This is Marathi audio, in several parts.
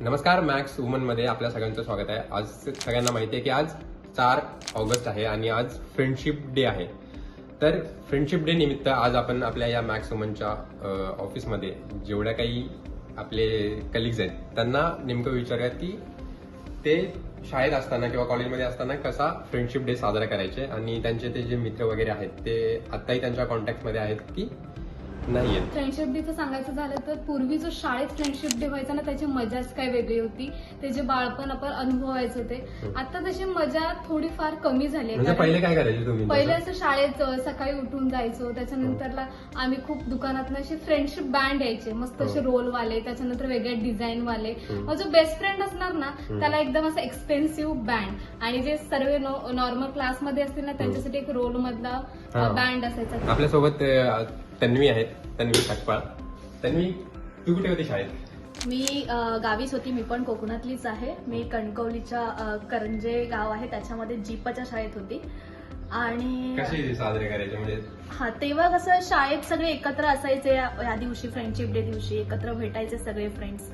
नमस्कार मॅक्स वुमनमध्ये आपल्या सगळ्यांचं स्वागत आहे. आज सगळ्यांना माहिती आहे की आज चार ऑगस्ट आहे आणि आज फ्रेंडशिप डे आहे. तर फ्रेंडशिप डे निमित्त आज आपण आपल्या या मॅक्स वुमनच्या ऑफिसमध्ये जेवढ्या काही आपले कलिग्ज आहेत त्यांना नेमकं विचारूयात की ते शाळेत असताना किंवा कॉलेजमध्ये असताना कसा फ्रेंडशिप डे साजरा करायचे आणि त्यांचे ते जे मित्र वगैरे आहेत ते आत्ताही त्यांच्या कॉन्टॅक्टमध्ये आहेत की नाही आहेत फ्रेंडशिप डेचं सांगायचं झालं तर पूर्वी जो शाळेत फ्रेंडशिप डे व्हायचा ना त्याची मजाच काय वेगळी होती. ते जे बाळपण आपण अनुभवायचं ते आता तशी मजा थोडीफार कमी झाली आहे. म्हणजे पहिले काय करायचे तुम्ही? पहिले असं शाळेत सकाळी उठून जायचो. त्याच्यानंतरला आम्ही खूप दुकानात असे फ्रेंडशिप बँड यायचे. मस्त असे हो. रोल वाले त्याच्यानंतर वेगळे डिझाईन वाले. जो बेस्ट फ्रेंड असणार ना. त्याला एकदम असं एक्सपेन्सिव्ह बँड आणि जे सर्व नॉर्मल क्लासमध्ये असतील ना त्यांच्यासाठी एक रोल मधला हा. बँड असायचा. आपल्यासोबत तन्वी आहेत तन्वी सकपाळ तन्वी तू कुठे होती शाळेत? मी अ, गावीच होती. मी पण कोकणातलीच आहे. मी कणकवलीच्या अ, करंजे गाव आहे. त्याच्यामध्ये जीपच्या शाळेत होती. आणि कशी साजरे करायचे? म्हणजे हा तेव्हा कसं शाळेत सगळे एकत्र असायचे या दिवशी फ्रेंडशिप डे दिवशी एकत्र भेटायचे सगळे फ्रेंड्स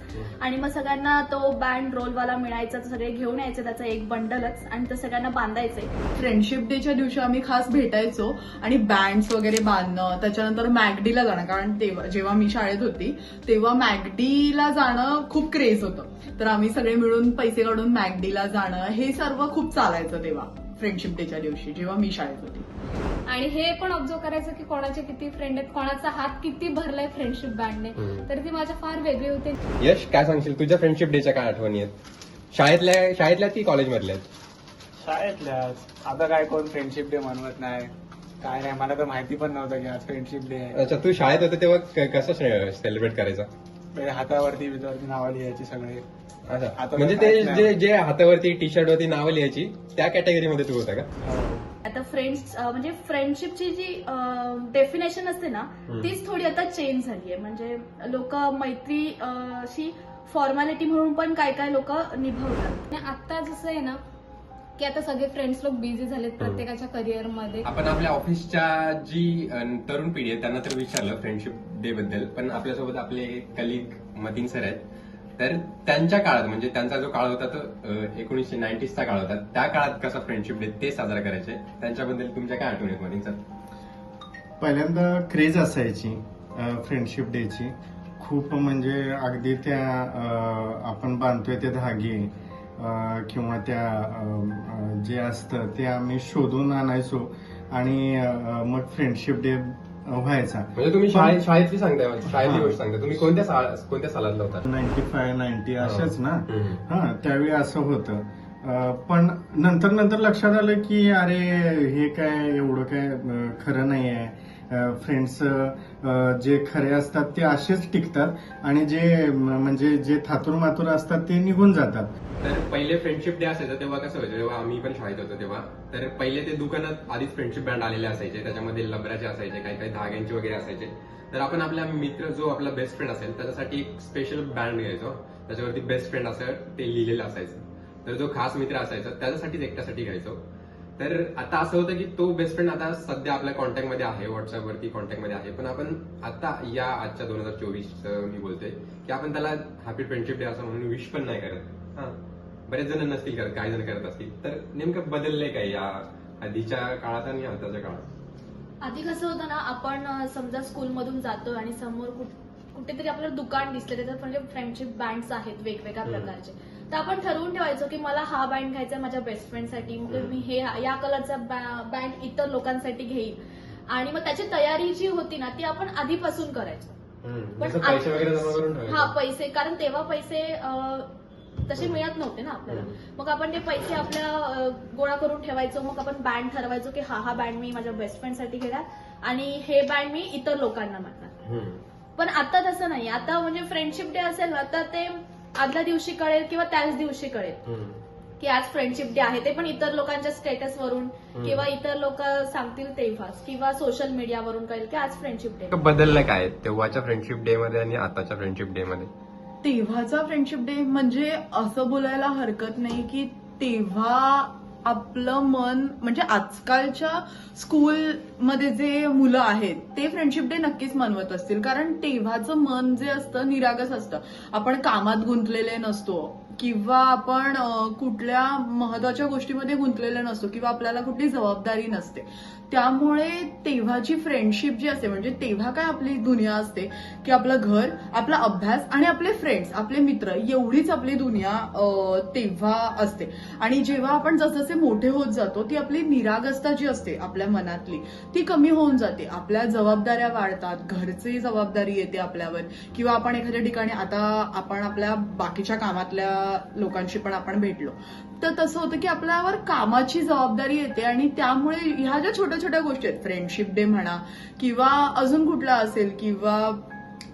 आणि मग सगळ्यांना तो बँड रोलवाला मिळायचा तर सगळे घेऊन यायचे त्याचा एक बंडलच आणि ते सगळ्यांना बांधायचे. फ्रेंडशिप डेच्या दिवशी आम्ही खास भेटायचो आणि बँड्स वगैरे बांधणं त्याच्यानंतर मॅगडीला जाणं. कारण तेव्हा जेव्हा मी शाळेत होती तेव्हा मॅगडीला जाणं खूप क्रेज होतं. तर आम्ही सगळे मिळून पैसे काढून मॅगडीला जाणं हे सर्व खूप चालायचं तेव्हा. फ्रेंडशिप डेच्या दिवशी जेव्हा मी शाळेत होती. आणि हे पण ऑब्झर्व करायचं की कोणाचे किती फ्रेंड आहेत कोणाचा हात किती भरलाय फ्रेंडशिप बँडने हम्म. तर ती माझ्या फार वेगळी होते. यश काय सांगशील? तुझ्या फ्रेंडशिप डेच्या काय आठवणी आहेत? शाळेतल्या शाळेतल्या की कॉलेजमधल्या आहेत? शाळेतल्याच आता काय कोण फ्रेंडशिप डे मनवत नाही. काय नाही मला तर माहिती पण नव्हतं की आज फ्रेंडशिप डे आहे. अच्छा तू शाळेत होते तेव्हा क- कसं सेलिब्रेट करायचा? पहिले हातावरती बितावरती नावं लिहायची सगळे. आता म्हणजे ते काहीच नाही. जे जे हातावरती टी शर्ट वरती नावं लिहायची त्या कॅटेगरीमध्ये तू होता का? आता फ्रेंड्स म्हणजे फ्रेंडशिपची जी डेफिनेशन असते ना हम्म. तीच थोडी आता चेंज झाली आहे म्हणजे लोक मैत्री अ, शी फॉर्मॅलिटी म्हणून पण काय काय लोक निभावतात. आणि आता जसं आहे ना की आता सगळे फ्रेंड्स लोक बिझी झालेत प्रत्येकाच्या करिअरमध्ये आपण आपल्या ऑफिसच्या जी अ, तरुण पिढी आहे त्यांना तर विचारलं फ्रेंडशिप डे बद्दल. पण आपल्यासोबत आपले कलिग मतीन सर आहेत. तर त्यांच्या काळात म्हणजे त्यांचा जो काळ होता तो एकोणीसशे नाईन्टीजचा काळ होता. त्या काळात कसा फ्रेंडशिप डे ते साजरा करायचे. त्यांच्याबद्दल तुमच्या काय आठवणी आहेत मतीन सर पहिल्यांदा क्रेज असायची फ्रेंडशिप डेची खूप म्हणजे अगदी त्या अ, आपण बांधतोय ते धागे. किंवा त्या जे असतं ते आम्ही शोधून आणायचो आणि मग फ्रेंडशिप डे व्हायचा. म्हणजे तुम्ही शाळेत शाळेतली सांगताय शाळेतली गोष्ट सांगताय. तुम्ही कोणत्या कोणत्या सालातला होता? नाईन्टी फाय नाईन्टी अशाच ना. हा त्यावेळी असं होतं. पण नंतर नंतर लक्षात आलं की अरे हे काय एवढं काय खरं नाही आहे फ्रेंड्स जे खरे असतात ते असेच टिकतात आणि जे म्हणजे जे थातूर मातूर असतात ते निघून जातात. तर पहिले फ्रेंडशिप डे असायचं तेव्हा कसं व्हायचं? जेव्हा आम्ही पण शाळेत होतो तेव्हा. तर पहिले ते दुकानात आधीच फ्रेंडशिप बँड आलेले असायचे. त्याच्यामध्ये लबराचे असायचे काही काही धाग्यांचे वगैरे असायचे. तर आपण आपला मित्र जो आपला बेस्ट फ्रेंड असेल त्याच्यासाठी एक स्पेशल बँड घ्यायचो. त्याच्यावरती बेस्ट फ्रेंड असं ते लिहिलेलं असायचं. तर जो खास मित्र असायचा त्याच्यासाठीच एकट्यासाठी घ्यायचो. तर आता असं होतं की तो बेस्ट फ्रेंड आता सध्या आपल्या कॉन्टॅक्टमध्ये आहे व्हॉट्सअपवरती कॉन्टॅक्टमध्ये आहे. पण आपण आता या आजच्या दोन हजार चोवीस मी बोलतोय की आपण त्याला हॅपी फ्रेंडशिप डे असं म्हणून विश पण नाही करत. हा. बरेच जण नसतील करत काही जण करत असतील. तर नेमकं बदललंय काय या आधीच्या काळात आणि आताच्या काळात? आधी कसं होतं ना आपण समजा स्कूलमधून जातो आणि समोर कुठ- कुठेतरी आपल्याला दुकान दिसलं त्याच्यात म्हणजे फ्रेंडशिप बँड्स आहेत वेगवेगळ्या. प्रकारचे. तर आपण ठरवून ठेवायचो की मला हा बँड घ्यायचा माझ्या बेस्ट फ्रेंडसाठी मी हे या कलरचा बँड इतर लोकांसाठी घेईन. आणि मग त्याची तयारी जी होती ना ती आपण आधीपासून करायचो. पण हा. पैसे. कारण तेव्हा पैसे तसे मिळत नव्हते ना आपल्याला. मग आपण ते पैसे आपल्या गोळा करून ठेवायचो. मग आपण बँड ठरवायचो की हा हा बँड मी माझ्या बेस्ट फ्रेंडसाठी घेणार आणि हे बँड मी इतर लोकांना हम्म. पण आता तसं नाही. आता म्हणजे फ्रेंडशिप डे असेल ना तर ते आदल्या दिवशी कळेल किंवा त्याच दिवशी कळेल. की आज फ्रेंडशिप डे आहे. ते पण इतर लोकांच्या स्टेटस वरून. किंवा इतर लोक सांगतील तेव्हाच. किंवा सोशल मीडियावरून कळेल की आज फ्रेंडशिप डे बदललं काय? तेव्हाच्या फ्रेंडशिप डे मध्ये आणि आताच्या फ्रेंडशिप डे मध्ये? तेव्हाचा फ्रेंडशिप डे म्हणजे असं बोलायला हरकत नाही की तेव्हा आपलं मन म्हणजे आजकालच्या स्कूल मध्ये जे मुलं आहेत ते फ्रेंडशिप डे नक्कीच मनवत असतील. कारण तेव्हाचं मन जे असतं निरागस असतं. आपण कामात गुंतलेले नसतो. किंवा आपण कुठल्या महत्त्वाच्या गोष्टीमध्ये गुंतलेलं नसतो किंवा आपल्याला कुठली जबाबदारी नसते. त्यामुळे तेव्हाची फ्रेंडशिप जी असते म्हणजे तेव्हा काय आपली दुनिया असते की आपलं घर आपला अभ्यास आणि आपले फ्रेंड्स आपले मित्र एवढीच आपली दुनिया तेव्हा असते. आणि जेव्हा आपण जसजसे मोठे होत जातो ती आपली निरागस्ता जी असते आपल्या मनातली ती कमी होऊन जाते. आपल्या जबाबदाऱ्या वाढतात घरची जबाबदारी येते आपल्यावर. किंवा आपण एखाद्या ठिकाणी आता आपण आपल्या बाकीच्या कामातल्या लोकांशी पण आपण भेटलो. तर तसं होतं की आपल्यावर कामाची जबाबदारी येते आणि त्यामुळे ह्या ज्या छोट्या छोट्या गोष्टी आहेत फ्रेंडशिप डे म्हणा किंवा अजून कुठला असेल किंवा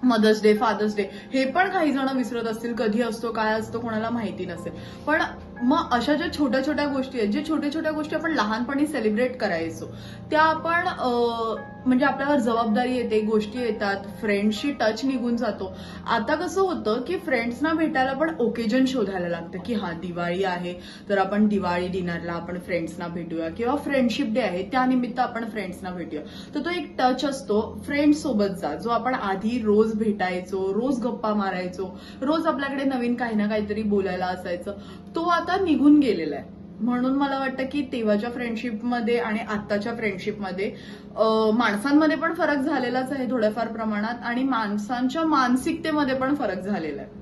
मदर्स डे फादर्स डे हे पण काही जण विसरत असतील कधी असतो काय असतो कोणाला माहिती नसेल. पण मग अशा ज्या छोट्या छोट्या गोष्टी आहेत जे छोट्या छोट्या गोष्टी आपण लहानपणी सेलिब्रेट करायचो त्या आपण म्हणजे आपल्यावर जबाबदारी येते गोष्टी येतात फ्रेंड्सशी टच निघून जातो. आता कसं होतं की फ्रेंड्सना भेटायला पण ओकेजन शोधायला लागतं की हा दिवाळी आहे तर आपण दिवाळी डिनरला आपण फ्रेंड्सना भेटूया किंवा फ्रेंडशिप डे आहे त्यानिमित्त आपण फ्रेंड्सना भेटूया. तर तो एक टच असतो फ्रेंड्स सोबतचा जो आपण आधी रोज भेटायचो रोज गप्पा मारायचो रोज आपल्याकडे नवीन काही ना काहीतरी बोलायला असायचं तो आता आता निघून गेलेला आहे. म्हणून मला वाटतं की तेव्हाच्या फ्रेंडशिपमध्ये आणि आत्ताच्या फ्रेंडशिपमध्ये माणसांमध्ये पण फरक झालेलाच आहे थोड्याफार प्रमाणात आणि माणसांच्या मानसिकतेमध्ये पण फरक झालेला आहे.